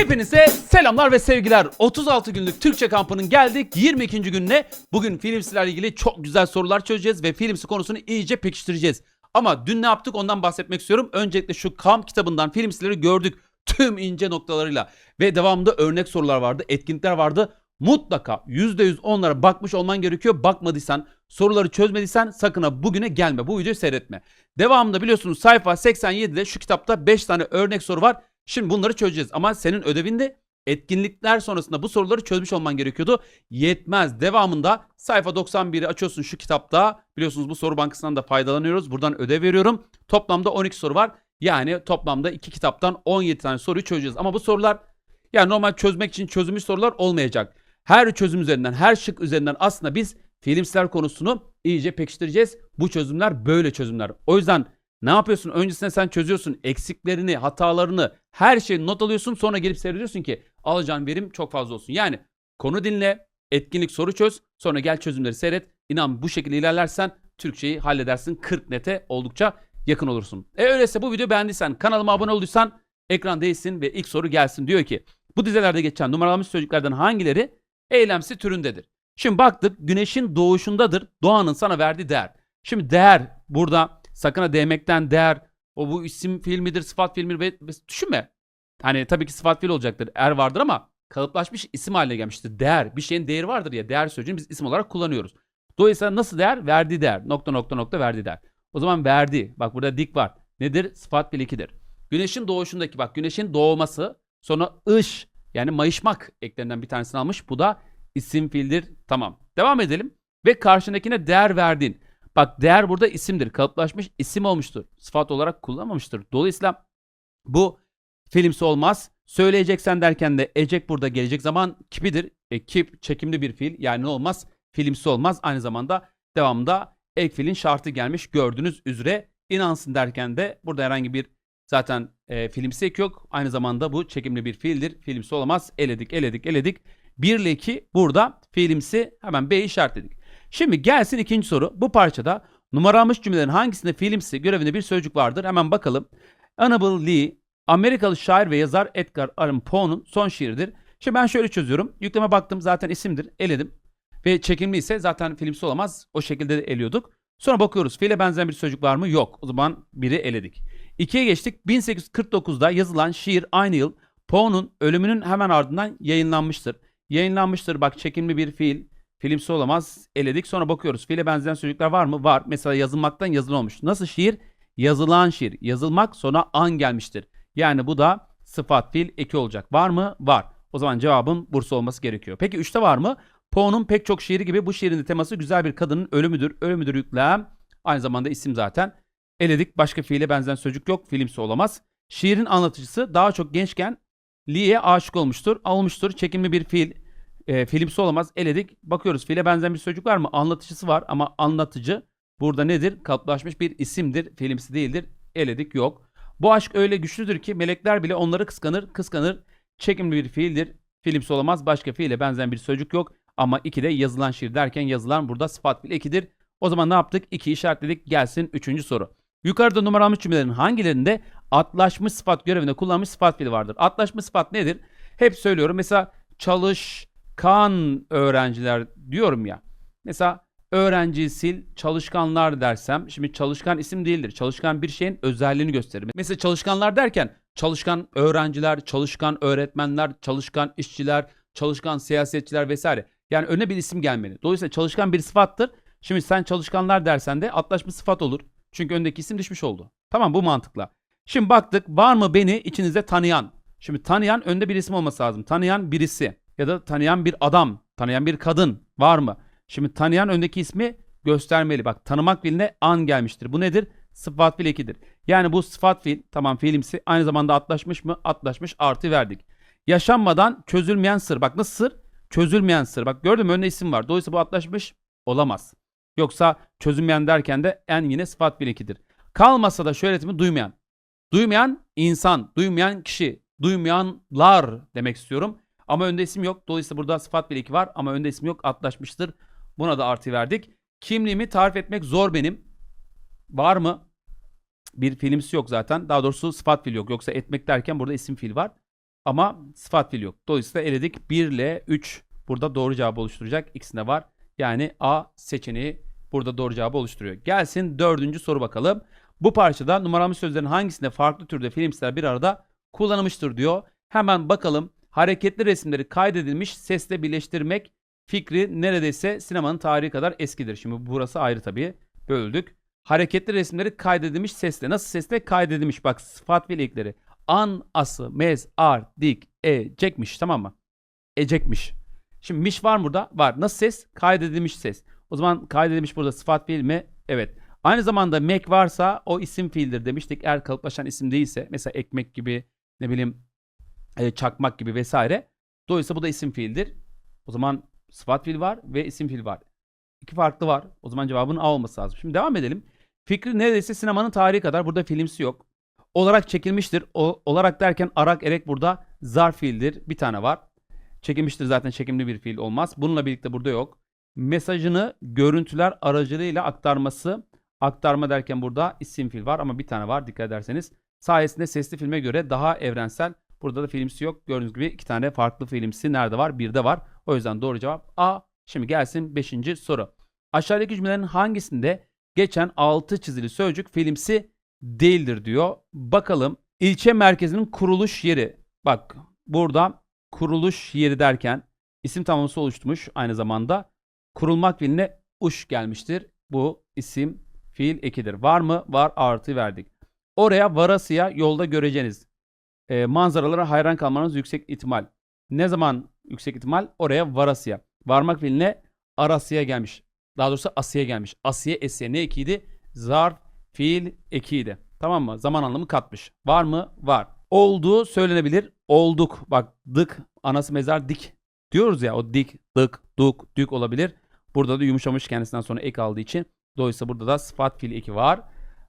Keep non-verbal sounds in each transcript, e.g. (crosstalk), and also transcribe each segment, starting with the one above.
Hepinize selamlar ve sevgiler. 36 günlük Türkçe kampının geldik 22. gününe. Bugün filmsilerle ilgili çok güzel sorular çözeceğiz ve filmsi konusunu iyice pekiştireceğiz. Ama dün ne yaptık ondan bahsetmek istiyorum. Öncelikle şu kamp kitabından filmsileri gördük tüm ince noktalarıyla ve devamında örnek sorular vardı, etkinlikler vardı. Mutlaka %100 onlara bakmış olman gerekiyor. Bakmadıysan, soruları çözmediysen sakın ha bugüne gelme. Bu videoyu seyretme. Devamında biliyorsunuz sayfa 87'de şu kitapta 5 tane örnek soru var. Şimdi bunları çözeceğiz ama senin ödevinde etkinlikler sonrasında bu soruları çözmüş olman gerekiyordu. Yetmez. Devamında sayfa 91'i açıyorsun şu kitapta. Biliyorsunuz bu soru bankasından da faydalanıyoruz. Buradan ödev veriyorum. Toplamda 12 soru var. Yani toplamda iki kitaptan 17 tane soruyu çözeceğiz. Ama bu sorular yani normal çözmek için çözülmüş sorular olmayacak. Her çözüm üzerinden, her şık üzerinden aslında biz filmsler konusunu iyice pekiştireceğiz. Bu çözümler böyle çözümler. O yüzden ne yapıyorsun? Öncesinde sen çözüyorsun eksiklerini, hatalarını, her şeyi not alıyorsun. Sonra gelip seyrediyorsun ki alacağın verim çok fazla olsun. Yani konu dinle, etkinlik soru çöz, sonra gel çözümleri seyret. İnan bu şekilde ilerlersen Türkçeyi halledersin. 40 nete oldukça yakın olursun. E öyleyse bu videoyu beğendiysen, kanalıma abone olduysan ekran değilsin ve ilk soru gelsin. Diyor ki bu dizelerde geçen numaralanmış sözcüklerden hangileri eylemsi türündedir? Şimdi baktık güneşin doğuşundadır doğanın sana verdiği değer. Şimdi değer burada sakına değmekten değer o bu isim fiil midir sıfat fiil midir düşünme. Hani tabii ki sıfat fiil olacaktır er vardır ama kalıplaşmış isim haline gelmiştir. Değer bir şeyin değeri vardır ya değer sözcüğünü biz isim olarak kullanıyoruz. Dolayısıyla nasıl değer? Verdiği değer. Nokta nokta nokta verdiği değer. O zaman verdi. Bak burada dik var. Nedir? Sıfat fiil ikidir. Güneşin doğuşundaki bak güneşin doğması sonra ış yani mayışmak eklerinden bir tanesini almış. Bu da isim fiildir. Tamam. Devam edelim. Ve karşındakine değer verdin. Bak değer burada isimdir. Kalıplaşmış isim olmuştur. Sıfat olarak kullanmamıştır. Dolayısıyla bu filmsi olmaz. Söyleyeceksen derken de ecek burada gelecek zaman kipidir. E, kip çekimli bir fiil. Yani ne olmaz? Filmsi olmaz. Aynı zamanda devamında ek fiilin şartı gelmiş. Gördüğünüz üzere inansın derken de burada herhangi bir zaten e, filmsi ek yok. Aynı zamanda bu çekimli bir fiildir. Filmsi olamaz. Eledik, eledik, eledik. 1 ile 2 burada fiilimsi hemen B'yi işaretledik. Şimdi gelsin ikinci soru. Bu parçada numaralanmış cümlelerin hangisinde fiilimsi görevinde bir sözcük vardır? Hemen bakalım. Annabel Lee, Amerikalı şair ve yazar Edgar Allan Poe'nun son şiiridir. Şimdi ben şöyle çözüyorum. Yükleme baktım zaten isimdir. Eledim. Ve çekimli ise zaten filmsi olamaz. O şekilde de eliyorduk. Sonra bakıyoruz. Fiile benzeyen bir sözcük var mı? Yok. O zaman biri eledik. İkiye geçtik. 1849'da yazılan şiir aynı yıl Poe'nun ölümünün hemen ardından yayınlanmıştır. Yayınlanmıştır. Bak çekimli bir fiil. Filmsi olamaz. Eledik. Sonra bakıyoruz. Fiile benzeyen sözcükler var mı? Var. Mesela yazılmaktan yazılı olmuş. Nasıl şiir? Yazılan şiir. Yazılmak sonra an gelmiştir. Yani bu da sıfat fiil eki olacak. Var mı? Var. O zaman cevabın Bursa olması gerekiyor. Peki 3'te var mı? Poe'nun pek çok şiiri gibi bu şiirin de teması güzel bir kadının ölümüdür. Ölümüdür yüklem. Aynı zamanda isim zaten. Eledik. Başka fiile benzeyen sözcük yok. Filmsi olamaz. Şiirin anlatıcısı daha çok gençken Lee'ye aşık olmuştur. Olmuştur. Çekimli bir fiil. E, filmsi olamaz. Eledik. Bakıyoruz fiile benzeyen bir sözcük var mı? Anlatıcısı var ama anlatıcı burada nedir? Kalıplaşmış bir isimdir. Filmsi değildir. Eledik. Yok. Bu aşk öyle güçlüdür ki melekler bile onları kıskanır. Kıskanır. Çekimli bir fiildir. Filmsi olamaz. Başka fiile benzeyen bir sözcük yok. Ama 2'de yazılan şiir derken yazılan burada sıfat fiil 2'dir. O zaman ne yaptık? 2 işaretledik. Gelsin 3. soru. Yukarıda numaralanmış cümlelerin hangilerinde atlaşmış sıfat görevinde kullanılmış sıfat fiili vardır? Atlaşmış sıfat nedir? Hep söylüyorum. Mesela çalışkan öğrenciler diyorum ya. Mesela öğrenci sil çalışkanlar dersem şimdi çalışkan isim değildir. Çalışkan bir şeyin özelliğini gösterir. Mesela çalışkanlar derken çalışkan öğrenciler, çalışkan öğretmenler, çalışkan işçiler, çalışkan siyasetçiler vesaire. Yani önüne bir isim gelmeli. Dolayısıyla çalışkan bir sıfattır. Şimdi sen çalışkanlar dersen de atlaşmış sıfat olur. Çünkü öndeki isim düşmüş oldu. Tamam bu mantıkla. Şimdi baktık var mı beni içinizde tanıyan? Şimdi tanıyan önde bir isim olması lazım. Tanıyan birisi ya da tanıyan bir adam, tanıyan bir kadın var mı? Şimdi tanıyan öndeki ismi göstermeli. Bak tanımak fiiline an gelmiştir. Bu nedir? Sıfat fiil ekidir. Yani bu sıfat fiil tamam fiilimsi aynı zamanda atlaşmış mı? Atlaşmış artı verdik. Yaşanmadan çözülmeyen sır. Bak nasıl sır? Çözülmeyen sır. Bak gördün mü önünde isim var. Dolayısıyla bu atlaşmış olamaz. Yoksa çözülmeyen derken de en yine sıfat fiil ekidir. Kalmasa da şu öğretimi duymayan. Duymayan insan, duymayan kişi, duymayanlar demek istiyorum. Ama önde isim yok. Dolayısıyla burada sıfat bileki var ama önde isim yok. Atlaşmıştır. Buna da artı verdik. Kimliğimi tarif etmek zor benim. Var mı? Bir fiilimsi yok zaten. Daha doğrusu sıfat fiil yok. Yoksa etmek derken burada isim fiil var. Ama sıfat fiil yok. Dolayısıyla eledik. 1 ile 3 burada doğru cevabı oluşturacak. İkisinde var. Yani A seçeneği burada doğru cevabı oluşturuyor. Gelsin dördüncü soru bakalım. Bu parçada numaralı sözlerin hangisinde farklı türde filmsler bir arada kullanılmıştır diyor. Hemen bakalım. Hareketli resimleri kaydedilmiş sesle birleştirmek fikri neredeyse sinemanın tarihi kadar eskidir. Şimdi burası ayrı tabii. Böldük. Hareketli resimleri kaydedilmiş sesle. Nasıl sesle? Kaydedilmiş. Bak sıfat fiil ekleri. An, ası, mez, ar, dik, e, cekmiş tamam mı? Ecekmiş. Şimdi miş var burada? Var. Nasıl ses? Kaydedilmiş ses. O zaman kaydedilmiş burada sıfat fiil mi? Evet. Aynı zamanda mek varsa o isim fiildir demiştik. Eğer kalıplaşan isim değilse mesela ekmek gibi ne bileyim e, çakmak gibi vesaire. Dolayısıyla bu da isim fiildir. O zaman sıfat fiil var ve isim fiil var. İki farklı var. O zaman cevabın A olması lazım. Şimdi devam edelim. Fikri neredeyse sinemanın tarihi kadar burada filmsi yok. Olarak çekilmiştir. O, olarak derken arak erek burada zarf fiildir. Bir tane var. Çekilmiştir zaten çekimli bir fiil olmaz. Bununla birlikte burada yok. Mesajını görüntüler aracılığıyla aktarması. Aktarma derken burada isim fiil var ama bir tane var dikkat ederseniz. Sayesinde sesli filme göre daha evrensel. Burada da filmsi yok. Gördüğünüz gibi iki tane farklı filmsi nerede var? Birde var. O yüzden doğru cevap A. Şimdi gelsin 5. soru. Aşağıdaki cümlelerin hangisinde geçen altı çizili sözcük filmsi değildir diyor. Bakalım ilçe merkezinin kuruluş yeri. Bak burada kuruluş yeri derken isim tamlaması oluşturmuş aynı zamanda. Kurulmak fiiline uş gelmiştir. Bu isim fiil ekidir. Var mı? Var artı verdik. Oraya varasıya yolda göreceğiniz. E, manzaralara hayran kalmanız yüksek ihtimal. Ne zaman yüksek ihtimal? Oraya varasıya. Varmak fiiline arasıya gelmiş. Daha doğrusu asıya gelmiş. Asıya esiye ne ekiydi? Zarf fiil ekiydi. Tamam mı? Zaman anlamı katmış. Var mı? Var. Olduğu söylenebilir. Olduk. Bak dık anası mezar dik diyoruz ya o dik, dık, duk, dük olabilir. Burada da yumuşamış kendisinden sonra ek aldığı için. Dolayısıyla burada da sıfat fiil eki var.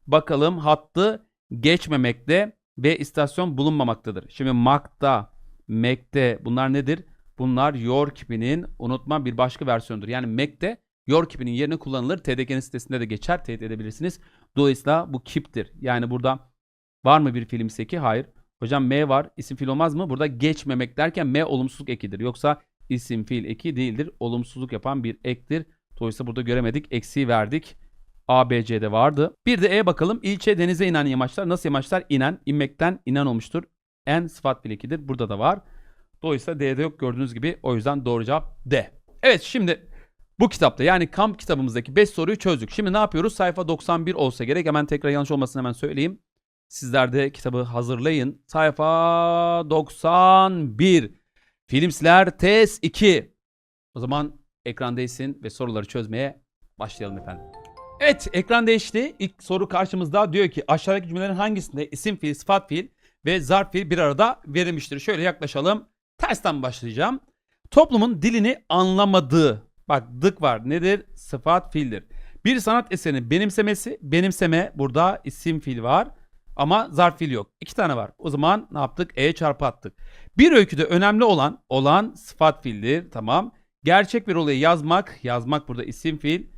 Bakalım hattı geçmemekte ve istasyon bulunmamaktadır. Şimdi makta, mekte bunlar nedir? Bunlar yor kipinin unutma bir başka versiyonudur. Yani mekte yor kipinin yerine kullanılır. TDK'nin sitesinde de geçer. Teyit edebilirsiniz. Dolayısıyla bu kiptir. Yani burada var mı bir film eki? Hayır. Hocam M var. İsim fiil olmaz mı? Burada geçmemek derken M olumsuzluk ekidir. Yoksa isim fiil eki değildir. Olumsuzluk yapan bir ektir. Dolayısıyla burada göremedik. Eksiği verdik. A, B, C'de vardı. Bir de E bakalım. İlçe denize inen yamaçlar. Nasıl yamaçlar? İnen. inmekten inen olmuştur. En sıfat fiil ekidir. Burada da var. Dolayısıyla D'de yok gördüğünüz gibi. O yüzden doğru cevap D. Evet şimdi bu kitapta yani kamp kitabımızdaki 5 soruyu çözdük. Şimdi ne yapıyoruz? Sayfa 91 olsa gerek. Hemen tekrar yanlış olmasını hemen söyleyeyim. Sizler de kitabı hazırlayın. Sayfa 91. Filmsler test 2. O zaman ekran değişsin ve soruları çözmeye başlayalım efendim. Evet ekran değişti. İlk soru karşımızda diyor ki aşağıdaki cümlelerin hangisinde isim fiil, sıfat fiil ve zarf fiil bir arada verilmiştir? Şöyle yaklaşalım. Tersten başlayacağım. Toplumun dilini anlamadığı. Bak dık var. Nedir? Sıfat fiildir. Bir sanat eserini benimsemesi. Benimseme burada isim fiil var. Ama zarf fiil yok. İki tane var. O zaman ne yaptık? E çarpı attık. Bir öyküde önemli olan olan sıfat fiildir. Tamam. Gerçek bir olayı yazmak. Yazmak burada isim fiil.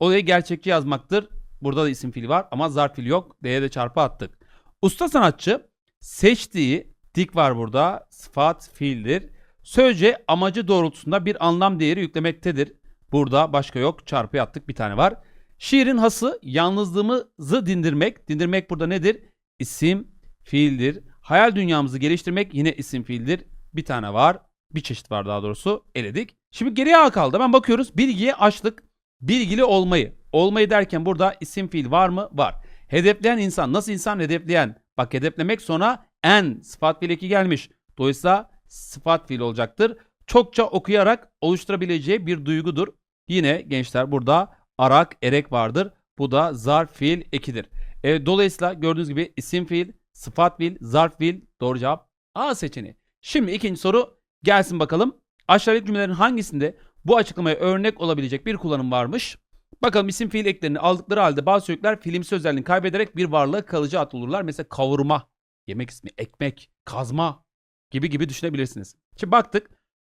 Olayı gerçekçi yazmaktır. Burada da isim fiil var ama zarf fiil yok. D'ye de çarpı attık. Usta sanatçı seçtiği dik var burada. Sıfat fiildir. Sözce amacı doğrultusunda bir anlam değeri yüklemektedir. Burada başka yok. Çarpı attık bir tane var. Şiirin hası yalnızlığımızı dindirmek. Dindirmek burada nedir? İsim fiildir. Hayal dünyamızı geliştirmek yine isim fiildir. Bir tane var. Bir çeşit var daha doğrusu. Eledik. Şimdi geriye A kaldı. Hemen bakıyoruz. Bilgiye açlık. Bilgili olmayı. Olmayı derken burada isim fiil var mı? Var. Hedefleyen insan. Nasıl insan hedefleyen? Bak hedeflemek sonra en sıfat fiil eki gelmiş. Dolayısıyla sıfat fiil olacaktır. Çokça okuyarak oluşturabileceği bir duygudur. Yine gençler burada arak, erek vardır. Bu da zarf fiil ekidir. Evet, dolayısıyla gördüğünüz gibi isim fiil, sıfat fiil, zarf fiil doğru cevap A seçeneği. Şimdi ikinci soru gelsin bakalım. Aşağıdaki cümlelerin hangisinde bu açıklamaya örnek olabilecek bir kullanım varmış? Bakalım isim fiil eklerini aldıkları halde bazı sözcükler filmsi özelliğini kaybederek bir varlığa kalıcı ad olurlar. Mesela kavurma, yemek ismi, ekmek, kazma gibi gibi düşünebilirsiniz. Şimdi baktık.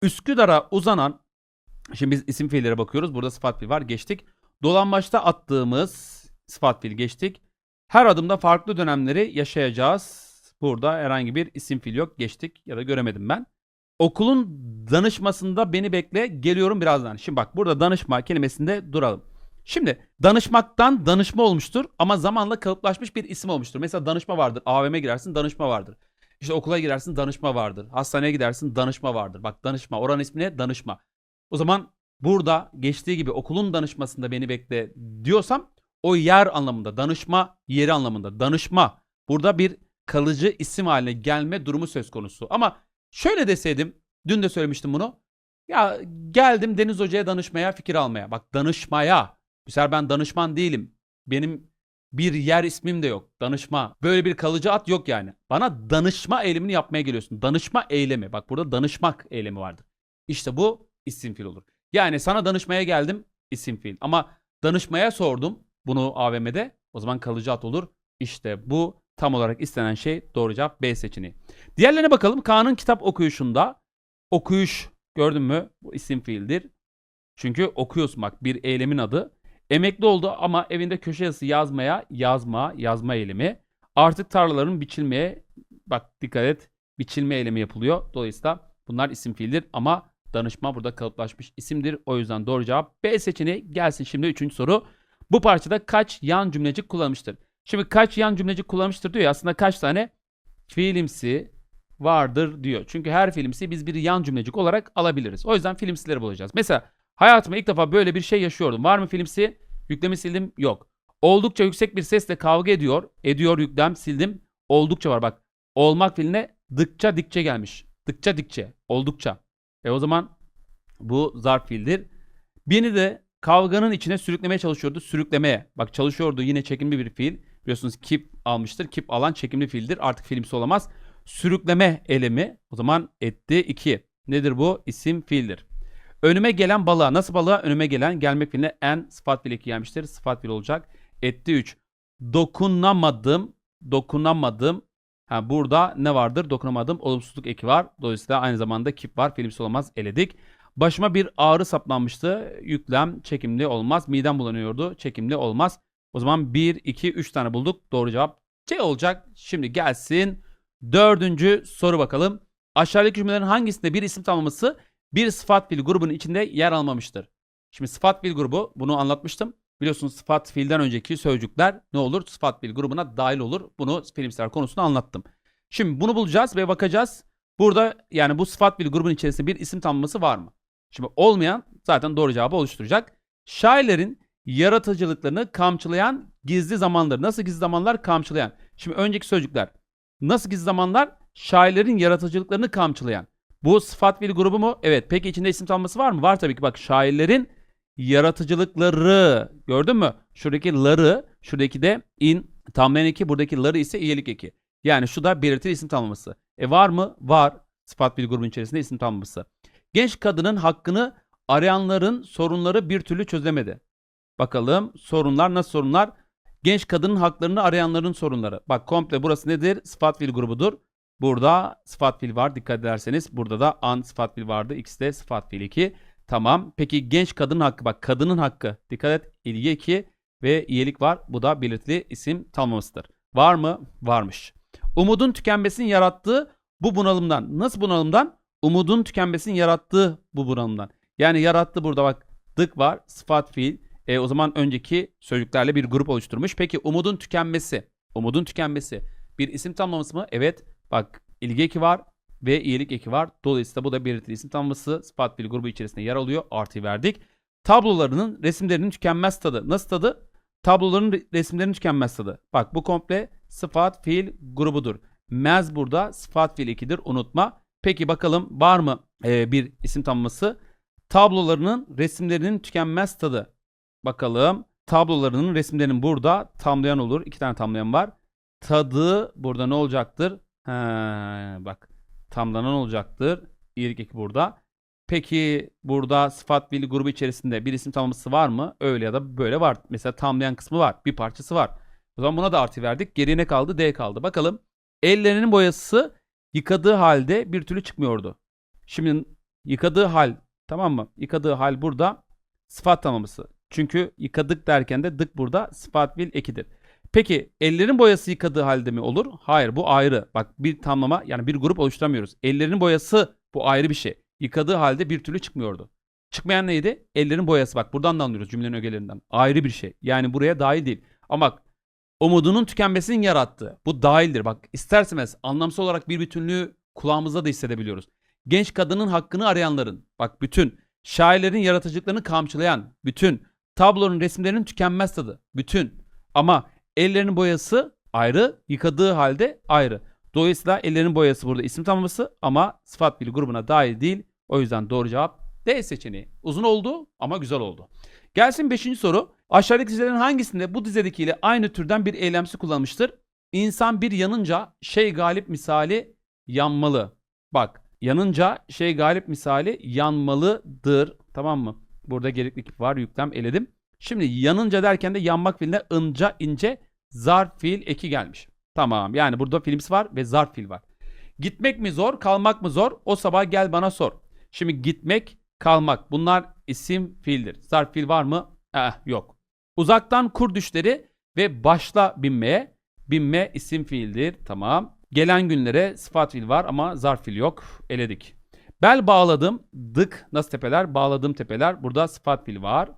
Üsküdar'a uzanan Şimdi biz isim fiillere bakıyoruz. Burada sıfat fiil var. Geçtik. Dolambaçta attığımız sıfat fiil geçtik. Her adımda farklı dönemleri yaşayacağız. Burada herhangi bir isim fiil yok. Geçtik ya da göremedim ben. Okulun danışmasında beni bekle. Geliyorum birazdan. Şimdi bak burada danışma kelimesinde duralım. Şimdi danışmaktan danışma olmuştur ama zamanla kalıplaşmış bir isim olmuştur. Mesela danışma vardır. AVM'e girersin danışma vardır. İşte okula girersin danışma vardır. Hastaneye gidersin danışma vardır. Bak danışma. Oranın ismi ne? Danışma. O zaman burada geçtiği gibi okulun danışmasında beni bekle diyorsam o yer anlamında danışma yeri anlamında danışma. Burada bir kalıcı isim haline gelme durumu söz konusu. Ama şöyle deseydim dün de söylemiştim bunu. Ya geldim Deniz Hoca'ya danışmaya fikir almaya. Bak danışmaya. Bu sefer ben danışman değilim. Benim bir yer ismim de yok. Danışma. Böyle bir kalıcı at yok yani. Bana danışma eylemini yapmaya geliyorsun. Danışma eylemi. Bak burada danışmak eylemi vardır. İşte bu isim fiil olur. Yani sana danışmaya geldim isim fiil. Ama danışmaya sordum bunu AVM'de. O zaman kalıcı at olur. İşte bu tam olarak istenen şey doğru cevap B seçeneği. Diğerlerine bakalım. Kaan'ın kitap okuyuşunda okuyuş gördün mü? Bu isim fiildir. Çünkü okuyorsun bak bir eylemin adı. Emekli oldu ama evinde köşe yazısı yazmaya yazma yazma eylemi. Artık tarlaların biçilmeye bak dikkat et biçilme eylemi yapılıyor. Dolayısıyla bunlar isim fiildir ama danışma burada kalıplaşmış isimdir. O yüzden doğru cevap B seçeneği gelsin şimdi üçüncü soru. Bu parçada kaç yan cümlecik kullanmıştır? Şimdi kaç yan cümlecik kullanmıştır diyor ya aslında kaç tane fiilimsi vardır diyor. Çünkü her fiilimsi biz bir yan cümlecik olarak alabiliriz. O yüzden fiilimsileri bulacağız. Mesela hayatımda ilk defa böyle bir şey yaşıyordum. Var mı fiilimsi? Yüklemi sildim. Yok. Oldukça yüksek bir sesle kavga ediyor. Ediyor yüklem sildim. Oldukça var bak. Olmak fiiline dıkça dikçe gelmiş. Dıkça dikçe. Oldukça. E o zaman bu zarf fiildir. Birini de kavganın içine sürüklemeye çalışıyordu. Sürüklemeye. Bak çalışıyordu yine çekimli bir fiil. Biliyorsunuz keep almıştır. Keep alan çekimli fiildir. Artık fiilimsi olamaz. Sürükleme elemi. O zaman etti 2. Nedir bu? İsim fiildir. Önüme gelen balığa. Nasıl balığa? Önüme gelen gelmek fiiline en sıfat fiil gelmiştir. Sıfat fiil olacak. Etti 3. Dokunamadım. Dokunamadım. Ha, burada ne vardır? Dokunamadım. Olumsuzluk eki var. Dolayısıyla aynı zamanda keep var. Fiilimsi olamaz. Eledik. Başıma bir ağrı saplanmıştı. Yüklem çekimli olmaz. Midem bulanıyordu. Çekimli olmaz. O zaman 1, 2, 3 tane bulduk. Doğru cevap C olacak. Şimdi gelsin. Dördüncü soru bakalım. Aşağıdaki cümlelerin hangisinde bir isim tamlaması bir sıfat fiil grubunun içinde yer almamıştır? Şimdi sıfat fiil grubu bunu anlatmıştım. Biliyorsunuz sıfat fiilden önceki sözcükler ne olur? Sıfat fiil grubuna dahil olur. Bunu filmsel konusunda anlattım. Şimdi bunu bulacağız ve bakacağız. Burada yani bu sıfat fiil grubun içerisinde bir isim tamlaması var mı? Şimdi olmayan zaten doğru cevabı oluşturacak. Şairlerin yaratıcılıklarını kamçılayan gizli zamanları. Nasıl gizli zamanlar? Kamçılayan. Şimdi önceki sözcükler. Nasıl gizli zamanlar? Şairlerin yaratıcılıklarını kamçılayan. Bu sıfat fiil grubu mu? Evet. Peki içinde isim tamlaması var mı? Var tabii ki. Bak şairlerin yaratıcılıkları. Gördün mü? Şuradaki ları, şuradaki de in tamlayan eki, buradaki ları ise iyilik eki. Yani şu da belirtili isim tamlaması. E var mı? Var. Sıfat fiil grubunun içerisinde isim tamlaması. Genç kadının hakkını arayanların sorunları bir türlü çözemedi. Bakalım sorunlar nasıl sorunlar? Genç kadının haklarını arayanların sorunları. Bak komple burası nedir? Sıfat fiil grubudur. Burada sıfat fiil var dikkat ederseniz. Burada da an sıfat fiil vardı. X de sıfat fiil 2. Tamam. Peki genç kadının hakkı bak kadının hakkı. Dikkat et. İlgi 2 ve iyilik var. Bu da belirtili isim tamlamasıdır. Var mı? Varmış. Umudun tükenmesinin yarattığı bu bunalımdan. Nasıl bunalımdan? Umudun tükenmesinin yarattığı bu bunalımdan. Yani yarattı burada bak dık var sıfat fiil. E, o zaman önceki sözcüklerle bir grup oluşturmuş. Peki umudun tükenmesi. Umudun tükenmesi. Bir isim tamlaması mı? Evet. Bak ilgi eki var ve iyilik eki var. Dolayısıyla bu da belirtili isim tamlaması. Sıfat fiil grubu içerisinde yer alıyor. Artı verdik. Tablolarının resimlerinin tükenmez tadı. Nasıl tadı? Tabloların re- resimlerinin tükenmez tadı. Bak bu komple sıfat fiil grubudur. Mez burada sıfat fiil ekidir. Unutma. Peki bakalım var mı e, bir isim tamlaması? Tablolarının resimlerinin tükenmez tadı. Bakalım. Tablolarının resimlerinin burada tamlayan olur. İki tane tamlayan var. Tadı burada ne olacaktır? He, bak tamlanan olacaktır. İyilik eki burada. Peki burada sıfat fiili grubu içerisinde bir isim tamlaması var mı? Öyle ya da böyle var. Mesela tamlayan kısmı var. Bir parçası var. O zaman buna da artı verdik. Geriye ne kaldı? D kaldı. Bakalım. Ellerinin boyası yıkadığı halde bir türlü çıkmıyordu. Şimdi yıkadığı hal tamam mı? Yıkadığı hal burada sıfat tamlaması. Çünkü yıkadık derken de dık burada sıfat fiil ekidir. Peki ellerin boyası yıkadığı halde mi olur? Hayır bu ayrı. Bak bir tamlama yani bir grup oluşturamıyoruz. Ellerin boyası bu ayrı bir şey. Yıkadığı halde bir türlü çıkmıyordu. Çıkmayan neydi? Ellerin boyası. Bak buradan da anlıyoruz cümlenin ögelerinden. Ayrı bir şey. Yani buraya dahil değil. Ama bak umudunun tükenmesinin yarattığı. Bu dahildir. Bak isterseniz anlamsız olarak bir bütünlüğü kulağımızda da hissedebiliyoruz. Genç kadının hakkını arayanların. Bak bütün. Şairlerin yaratıcılıklarını kamçılayan. Bütün. Tablonun resimlerinin tükenmez tadı. Bütün. Ama ellerinin boyası ayrı. Yıkadığı halde ayrı. Dolayısıyla ellerin boyası burada isim tamlaması ama sıfat fiil grubuna dahil değil. O yüzden doğru cevap D seçeneği. Uzun oldu ama güzel oldu. Gelsin 5. soru. Aşağıdaki dizelerin hangisinde bu dizedekiyle aynı türden bir eylemsi kullanmıştır? İnsan bir yanınca şey galip misali yanmalı. Bak yanınca şey galip misali yanmalıdır. Tamam mı? Burada gerekli var. Yüklem eledim. Şimdi yanınca derken de yanmak fiiline ınca ince zarf fiil eki gelmiş. Tamam yani burada filmsi var ve zarf fiil var. Gitmek mi zor kalmak mı zor o sabah gel bana sor. Şimdi gitmek kalmak bunlar isim fiildir. Zarf fiil var mı? Eh, yok. Uzaktan kur düşleri ve başla binmeye. Binme isim fiildir. Tamam. Gelen günlere sıfat fiil var ama zarf fiil yok. Eledik. Bel bağladım. Dık nasıl tepeler? Bağladım tepeler. Burada sıfat fiil var.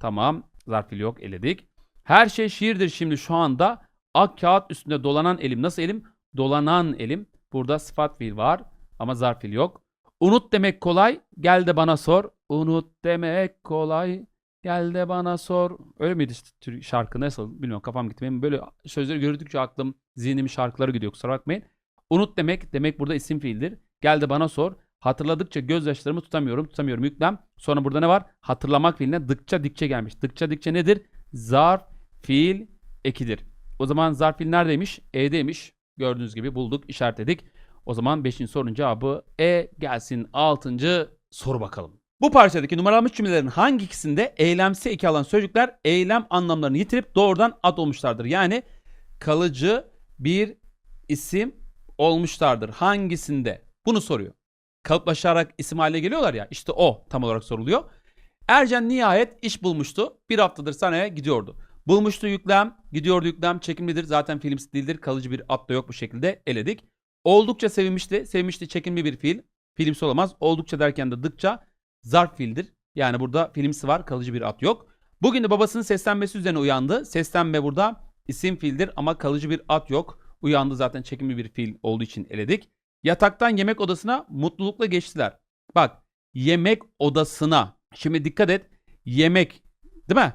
Tamam. Zarf fiil yok. Eledik. Her şey şiirdir şimdi şu anda. Ak kağıt üstünde dolanan elim. Nasıl elim? Dolanan elim. Burada sıfat fiil var ama zarf fiil yok. Unut demek kolay, gel de bana sor. Unut demek kolay, gel de bana sor. Öyle miydi işte şarkı nasıl bilmiyorum kafam. Benim böyle sözleri gördükçe aklım, zihnim şarkılara gidiyor kusura bakmayın. Unut demek, demek burada isim fiildir. Gel de bana sor. Hatırladıkça gözyaşlarımı tutamıyorum, tutamıyorum yüklem. Sonra burada ne var? Hatırlamak fiiline dıkça dikçe gelmiş. Dıkça dikçe nedir? Zarf, fiil, ekidir. O zaman zarf fiil neredeymiş? E'deymiş. Gördüğünüz gibi bulduk, işaretledik. O zaman 5. sorunun cevabı E gelsin 6. soru bakalım. Bu parçadaki numaralanmış cümlelerin hangi ikisinde eylemsi eki alan sözcükler eylem anlamlarını yitirip doğrudan ad olmuşlardır? Yani kalıcı bir isim olmuşlardır. Hangisinde? Bunu soruyor. Kalıplaşarak isim haline geliyorlar ya işte o tam olarak soruluyor. Ercan nihayet iş bulmuştu. Bir haftadır sahneye gidiyordu. Bulmuştu yüklem, gidiyordu yüklem çekimlidir. Zaten filmsiz değildir. Kalıcı bir ad da yok bu şekilde eledik. Oldukça sevinmişti. Sevinmişti çekimli bir fiil. Filmsi olamaz. Oldukça derken de dıkça zarf fiildir. Yani burada filmsi var. Kalıcı bir ad yok. Bugün de babasının seslenmesi üzerine uyandı. Seslenme burada isim fiildir ama kalıcı bir ad yok. Uyandı zaten çekimli bir fiil olduğu için eledik. Yataktan yemek odasına mutlulukla geçtiler. Bak yemek odasına. Şimdi dikkat et. Yemek değil mi?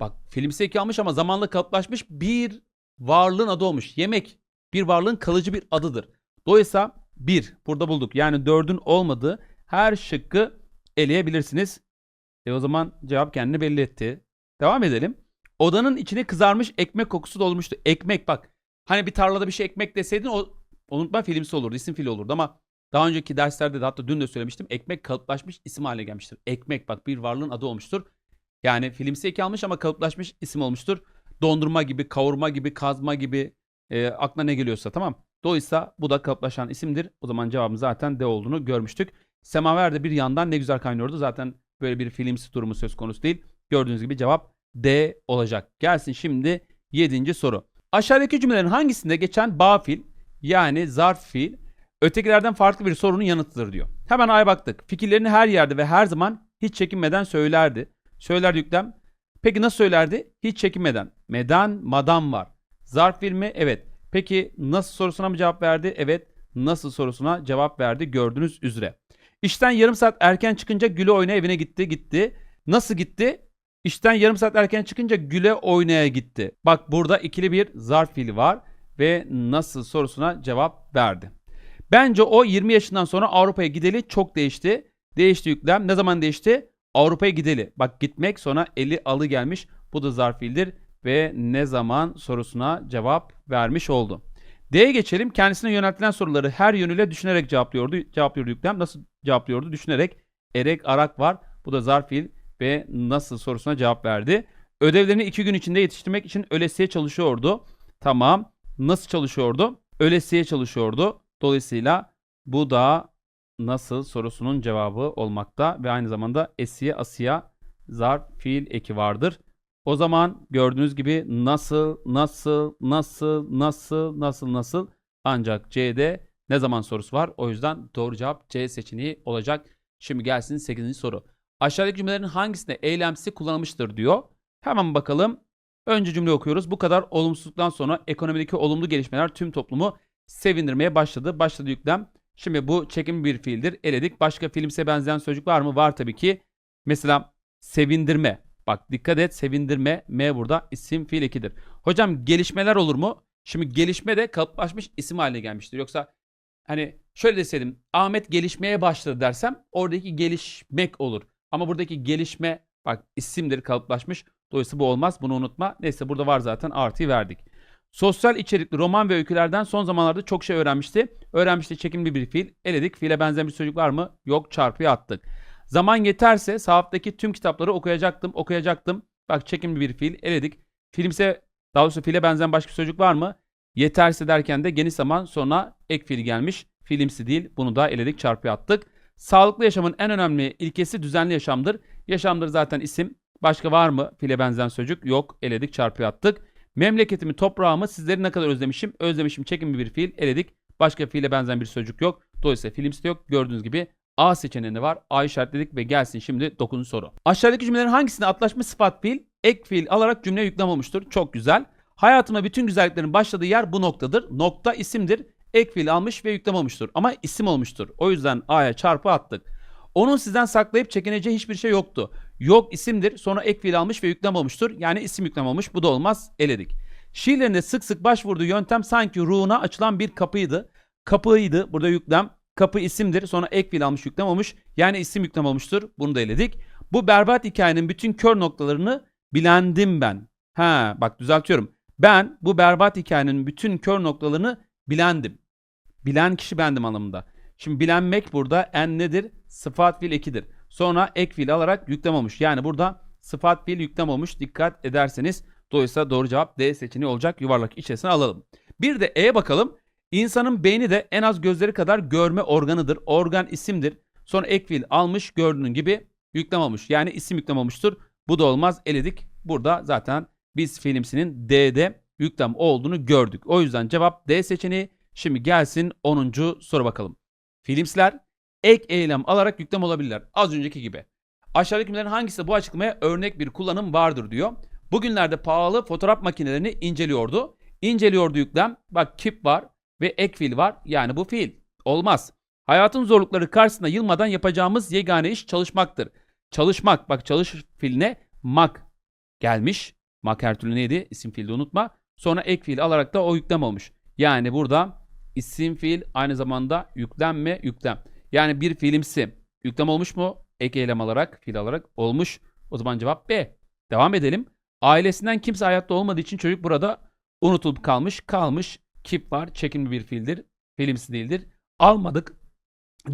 Bak filmsi eki almış ama zamanla kalıplaşmış bir varlığın adı olmuş. Yemek bir varlığın kalıcı bir adıdır. Dolayısıyla bir burada bulduk. Yani dördün olmadığı her şıkkı eleyebilirsiniz. E o zaman cevap kendini belli etti. Devam edelim. Odanın içine kızarmış ekmek kokusu dolmuştu. Ekmek bak. Hani bir tarlada bir şey ekmek deseydin o unutma filmsi olurdu. isim fili olurdu ama daha önceki derslerde de hatta dün de söylemiştim. Ekmek kalıplaşmış isim haline gelmiştir. Ekmek bak bir varlığın adı olmuştur. Yani filmsi eki almış ama kalıplaşmış isim olmuştur. Dondurma gibi, kavurma gibi, kazma gibi e, aklına ne geliyorsa tamam. Dolayısıyla bu da kalıplaşan isimdir. O zaman cevabın zaten D olduğunu görmüştük. Semaver de bir yandan ne güzel kaynıyordu. Zaten böyle bir filmsi durumu söz konusu değil. Gördüğünüz gibi cevap D olacak. Gelsin şimdi 7. soru. Aşağıdaki cümlelerin hangisinde geçen bağ fiil yani zarf fiil ötekilerden farklı bir sorunun yanıtıdır diyor. Hemen A'ya baktık. Fikirlerini her yerde ve her zaman hiç çekinmeden söylerdi. Söyler yüklem. Peki nasıl söylerdi? Hiç çekinmeden. Meden, madam var. Zarf fiil mi? Evet. Peki nasıl sorusuna mı cevap verdi? Evet. Nasıl sorusuna cevap verdi gördüğünüz üzere. İşten yarım saat erken çıkınca güle oynaya evine gitti gitti. Nasıl gitti? İşten yarım saat erken çıkınca güle oynaya gitti. Bak burada ikili bir zarf fiili var ve nasıl sorusuna cevap verdi. Bence o 20 yaşından sonra Avrupa'ya gideli çok değişti. Değişti yüklem. Ne zaman değişti? Avrupa'ya gideli. Bak gitmek sonra eli alı gelmiş. Bu da zarf fiildir ve ne zaman sorusuna cevap vermiş oldu. D'ye geçelim. Kendisine yöneltilen soruları her yönüyle düşünerek cevaplıyordu. Cevaplıyordu yüklem. Nasıl cevaplıyordu? Düşünerek. Erek, arak var. Bu da zarf fiil ve nasıl sorusuna cevap verdi. Ödevlerini iki gün içinde yetiştirmek için ölesiye çalışıyordu. Tamam. Nasıl çalışıyordu? Ölesiye çalışıyordu. Dolayısıyla bu da nasıl sorusunun cevabı olmakta ve aynı zamanda esiye asiya zarf fiil eki vardır. O zaman gördüğünüz gibi nasıl, nasıl, nasıl, nasıl, nasıl, nasıl ancak C'de ne zaman sorusu var. O yüzden doğru cevap C seçeneği olacak. Şimdi gelsin 8. soru. Aşağıdaki cümlelerin hangisinde eylemsi kullanılmıştır diyor. Hemen bakalım. Önce cümle okuyoruz. Bu kadar olumsuzluktan sonra ekonomideki olumlu gelişmeler tüm toplumu sevindirmeye başladı. Başladı yüklem. Şimdi bu çekim bir fiildir. Eledik. Başka filmse benzeyen sözcük var mı? Var tabii ki. Mesela sevindirme. Bak dikkat et sevindirme. M burada isim fiil ekidir. Hocam gelişmeler olur mu? Şimdi gelişme de kalıplaşmış isim haline gelmiştir. Yoksa hani şöyle deseydim Ahmet gelişmeye başladı dersem oradaki gelişmek olur. Ama buradaki gelişme bak isimdir kalıplaşmış. Dolayısıyla bu olmaz. Bunu unutma. Neyse burada var zaten artıyı verdik. Sosyal içerikli roman ve öykülerden son zamanlarda çok şey öğrenmişti. Öğrenmişti çekimli bir fiil. Eledik. Fiile benzeyen bir sözcük var mı? Yok çarpıya attık. Zaman yeterse sahaftaki tüm kitapları okuyacaktım. Okuyacaktım. Bak çekimli bir fiil. Eledik. Filmse daha doğrusu fiile benzeyen başka bir sözcük var mı? Yeterse derken de geniş zaman sonra ek fiil gelmiş. Fiilimsi değil. Bunu da eledik çarpıya attık. Sağlıklı yaşamın en önemli ilkesi düzenli yaşamdır. Yaşamdır zaten isim. Başka var mı? Fiile benzeyen sözcük yok. Eledik çarpıya attık. Memleketimi, toprağımı sizleri ne kadar özlemişim? Özlemişim çekimli bir fiil. Eledik. Başka fiile benzeyen bir sözcük yok. Dolayısıyla fiilimsi de yok. Gördüğünüz gibi A seçeneğinde var. A işaretledik ve gelsin şimdi 9. soru. Aşağıdaki cümlelerin hangisinde atlaşmış sıfat fiil ek fiil alarak cümle yüklem olmuştur? Çok güzel. Hayatımda bütün güzelliklerin başladığı yer bu noktadır. Nokta isimdir. Ek fiil almış ve yüklem olmuştur. Ama isim olmuştur. O yüzden A'ya çarpı attık. Onun sizden saklayıp çekineceği hiçbir şey yoktu. Yok isimdir. Sonra ek fiil almış ve yüklem olmuştur. Yani isim yüklem olmuş. Bu da olmaz. Eledik. Şiirlerinde sık sık başvurduğu yöntem sanki ruhuna açılan bir kapıydı. Kapıydı. Burada yüklem. Kapı isimdir. Sonra ek fiil almış yüklem olmuş. Yani isim yüklem olmuştur. Bunu da eledik. Bu berbat hikayenin bütün kör noktalarını bilendim ben. Ha bak düzeltiyorum. Ben bu berbat hikayenin bütün kör noktalarını bilendim. Bilen kişi bendim anlamında. Şimdi bilenmek burada en nedir? Sıfat fiil ekidir. Sonra ek fiil alarak yüklem olmuş. Yani burada sıfat fiil yüklem olmuş. Dikkat ederseniz dolayısıyla doğru cevap D seçeneği olacak. Yuvarlak içerisine alalım. Bir de E'ye bakalım. İnsanın beyni de en az gözleri kadar görme organıdır. Organ isimdir. Sonra ek fiil almış gördüğün gibi yüklem olmuş. Yani isim yüklem olmuştur. Bu da olmaz. Eledik. Burada zaten biz fiilimsinin D'de yüklem olduğunu gördük. O yüzden cevap D seçeneği. Şimdi gelsin 10. soru bakalım. Fiilimsiler ek eylem alarak yüklem olabilirler. Az önceki gibi. Aşağıdaki cümlelerin hangisi bu açıklamaya örnek bir kullanım vardır diyor. Bugünlerde pahalı fotoğraf makinelerini inceliyordu. İnceliyordu yüklem. Bak keep var ve ek fiil var. Yani bu fiil. Olmaz. Hayatın zorlukları karşısında yılmadan yapacağımız yegane iş çalışmaktır. Çalışmak. Bak çalış fiiline mak gelmiş. Mak her türlü neydi? İsim fiili unutma. Sonra ek fiil alarak da o yüklem olmuş. Yani burada isim fiil aynı zamanda yüklenme yüklem. Yani bir fiilimsi yüklem olmuş mu? Ek eylem alarak, fiil alarak olmuş. O zaman cevap B. Devam edelim. Ailesinden kimse hayatta olmadığı için çocuk burada unutulup kalmış. Kalmış. Keep var. Çekimli bir fiildir. Fiilimsi değildir. Almadık.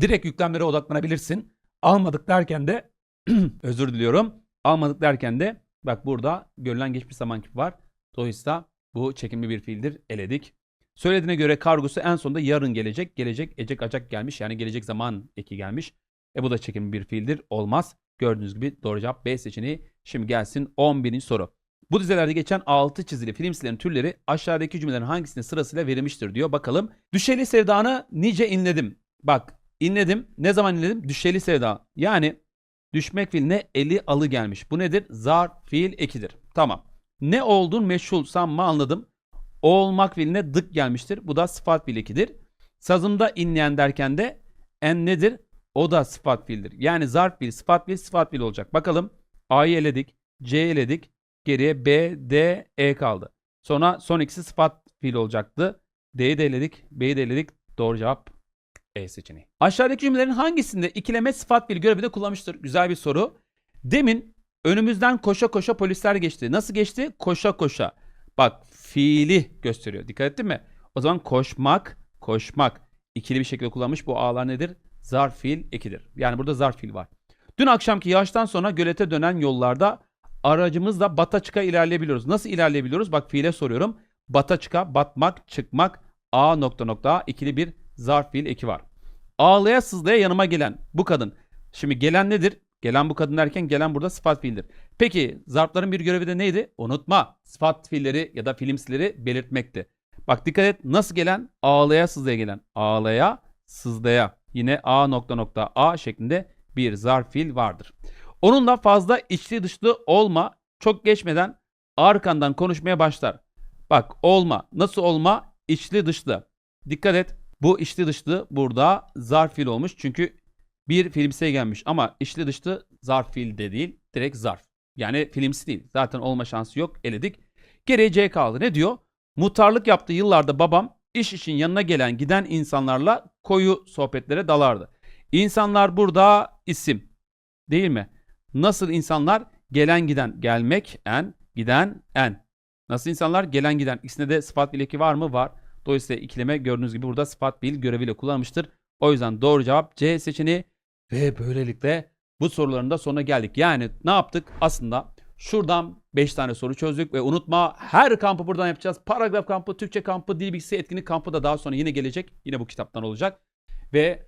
Direkt yüklemlere odaklanabilirsin. Almadık derken de (clears throat) özür diliyorum. Almadık derken de bak burada görülen geçmiş zaman kipi var. Dolayısıyla bu çekimli bir fiildir. Eledik. Söylediğine göre kargosu en sonunda yarın gelecek. Gelecek, ecek, acak gelmiş. Yani gelecek zaman eki gelmiş. E bu da çekimli bir fiildir. Olmaz. Gördüğünüz gibi doğru cevap B seçeneği. Şimdi gelsin 11. soru. Bu dizelerde geçen 6 çizili filmsilerin türleri aşağıdaki cümlelerin hangisinin sırasıyla verilmiştir diyor. Bakalım. Düşeli sevdanı nice inledim. Bak inledim. Ne zaman inledim? Düşeli sevda. Yani düşmek fiiline eli alı gelmiş. Bu nedir? Zar fiil ekidir. Tamam. Ne oldun meşhur sanma anladım. O olmak fiiline dık gelmiştir. Bu da sıfat fiil ekidir. Sazımda inleyen derken de en nedir? O da sıfat fiildir. Yani zarf fiil, sıfat fiil, sıfat fiil olacak. Bakalım A'yı eledik, C'yi eledik. Geriye B, D, E kaldı. Sonra son ikisi sıfat fiil olacaktı. D'yi de eledik, B'yi de eledik. Doğru cevap E seçeneği. Aşağıdaki cümlelerin hangisinde ikileme sıfat fiil görevi de kullanmıştır? Güzel bir soru. Demin önümüzden koşa koşa polisler geçti. Nasıl geçti? Koşa koşa. Bak fiili gösteriyor. Dikkat ettin mi? O zaman koşmak, koşmak. İkili bir şekilde kullanmış. Bu A'lar nedir? Zarf fiil ekidir. Yani burada zarf fiil var. Dün akşamki yağıştan sonra gölete dönen yollarda aracımızla bata çıka ilerleyebiliyoruz. Nasıl ilerleyebiliyoruz? Bak fiile soruyorum. Bata çıka, batmak, çıkmak, A nokta nokta ikili bir zarf fiil eki var. Ağlaya sızlaya yanıma gelen bu kadın. Şimdi gelen nedir? Gelen bu kadın derken gelen burada sıfat fiildir. Peki zarfların bir görevi de neydi? Unutma. Sıfat fiilleri ya da fiilimsileri belirtmekti. Bak dikkat et nasıl gelen? Ağlaya sızlaya gelen. Ağlaya sızlaya. Yine a nokta nokta a şeklinde bir zarf fiil vardır. Onunla fazla içli dışlı olma. Çok geçmeden arkandan konuşmaya başlar. Bak olma. Nasıl olma? İçli dışlı. Dikkat et. Bu içli dışlı burada zarf fiil olmuş. Çünkü bir filmsiye gelmiş ama içli dışlı zarf fiil de değil. Direkt zarf. Yani filmsi değil. Zaten olma şansı yok. Eledik. Geriye C kaldı. Ne diyor? Muhtarlık yaptığı yıllarda babam iş için yanına gelen giden insanlarla koyu sohbetlere dalardı. İnsanlar burada isim. Değil mi? Nasıl insanlar? Gelen giden. Gelmek en, giden en. Nasıl insanlar? Gelen giden. İkisinde de sıfat bileki var mı? Var. Dolayısıyla ikileme gördüğünüz gibi burada sıfat bil göreviyle kullanılmıştır. O yüzden doğru cevap C seçeneği ve böylelikle bu soruların da sonuna geldik. Yani ne yaptık? Aslında şuradan 5 tane soru çözdük ve unutma her kampı buradan yapacağız. Paragraf kampı, Türkçe kampı, dil bilgisi etkinlik kampı da daha sonra yine gelecek. Yine bu kitaptan olacak. Ve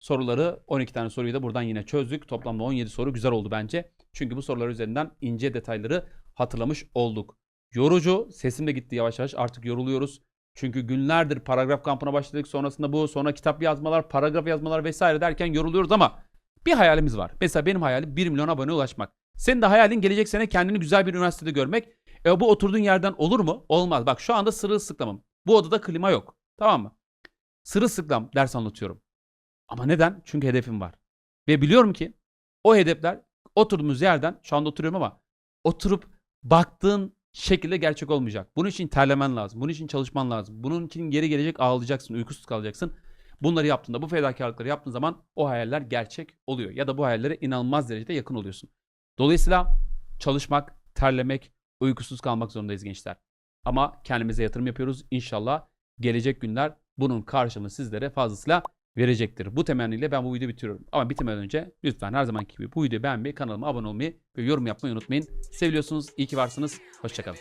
soruları 12 tane soruyu da buradan yine çözdük. Toplamda 17 soru güzel oldu bence. Çünkü bu sorular üzerinden ince detayları hatırlamış olduk. Yorucu, sesim de gitti yavaş yavaş artık yoruluyoruz. Çünkü günlerdir paragraf kampına başladık. Sonrasında bu, sonra kitap yazmalar, paragraf yazmalar vesaire derken yoruluyoruz ama bir hayalimiz var. Mesela benim hayalim 1 milyon abone ulaşmak. Senin de hayalin gelecek sene kendini güzel bir üniversitede görmek. E bu oturduğun yerden olur mu? Olmaz. Bak şu anda sırılsıklamım. Bu odada klima yok. Tamam mı? Sırılsıklam ders anlatıyorum. Ama neden? Çünkü hedefim var. Ve biliyorum ki o hedefler oturduğumuz yerden şu anda oturuyorum ama oturup baktığın şekilde gerçek olmayacak. Bunun için terlemen lazım. Bunun için çalışman lazım. Bunun için geri gelecek ağlayacaksın, uykusuz kalacaksın. Bunları yaptığında, bu fedakarlıkları yaptığın zaman o hayaller gerçek oluyor. Ya da bu hayallere inanılmaz derecede yakın oluyorsun. Dolayısıyla çalışmak, terlemek, uykusuz kalmak zorundayız gençler. Ama kendimize yatırım yapıyoruz. İnşallah gelecek günler bunun karşılığını sizlere fazlasıyla verecektir. Bu temenniyle ben bu videoyu bitiriyorum. Ama bitirmeden önce lütfen her zamanki gibi bu videoyu beğenmeyi, kanalıma abone olmayı ve yorum yapmayı unutmayın. Seviyorsunuz, iyi ki varsınız. Hoşçakalın.